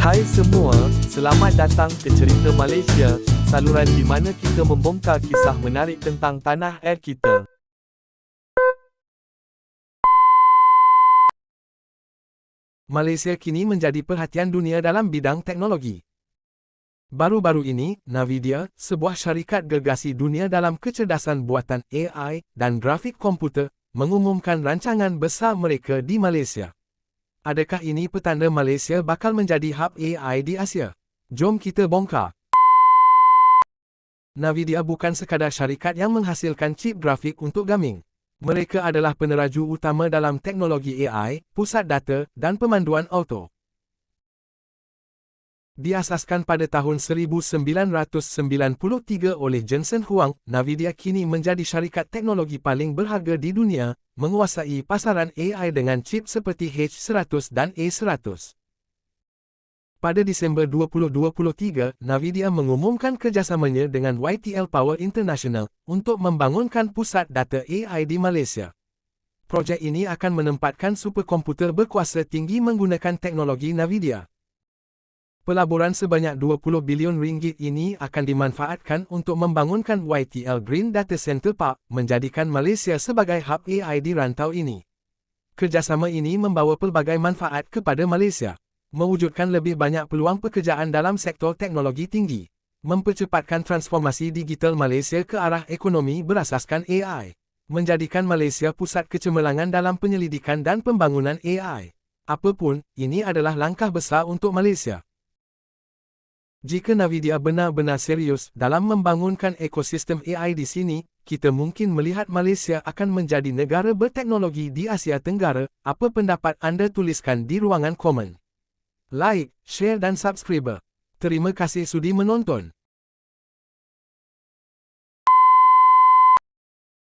Hai semua, selamat datang ke Cerita Malaysia, saluran di mana kita membongkar kisah menarik tentang tanah air kita. Malaysia kini menjadi perhatian dunia dalam bidang teknologi. Baru-baru ini, Nvidia, sebuah syarikat gergasi dunia dalam kecerdasan buatan AI dan grafik komputer, mengumumkan rancangan besar mereka di Malaysia. Adakah ini petanda Malaysia bakal menjadi hub AI di Asia? Jom kita bongkar. Nvidia bukan sekadar syarikat yang menghasilkan chip grafik untuk gaming. Mereka adalah peneraju utama dalam teknologi AI, pusat data, dan pemanduan auto. Diasaskan pada tahun 1993 oleh Jensen Huang, Nvidia kini menjadi syarikat teknologi paling berharga di dunia, menguasai pasaran AI dengan chip seperti H100 dan A100. Pada Disember 2023, Nvidia mengumumkan kerjasamanya dengan YTL Power International untuk membangunkan pusat data AI di Malaysia. Projek ini akan menempatkan superkomputer berkuasa tinggi menggunakan teknologi Nvidia. Pelaburan sebanyak 20 bilion ringgit ini akan dimanfaatkan untuk membangunkan YTL Green Data Center Park, menjadikan Malaysia sebagai hub AI di rantau ini. Kerjasama ini membawa pelbagai manfaat kepada Malaysia mewujudkan lebih banyak peluang pekerjaan dalam sektor teknologi tinggi, mempercepatkan transformasi digital Malaysia ke arah ekonomi berasaskan AI, menjadikan Malaysia pusat kecemerlangan dalam penyelidikan dan pembangunan AI. Apapun, ini adalah langkah besar untuk Malaysia. Jika Nvidia benar-benar serius dalam membangunkan ekosistem AI di sini, kita mungkin melihat Malaysia akan menjadi negara berteknologi di Asia Tenggara. Apa pendapat anda tuliskan di ruangan komen like, share dan subscribe. Terima kasih sudi menonton.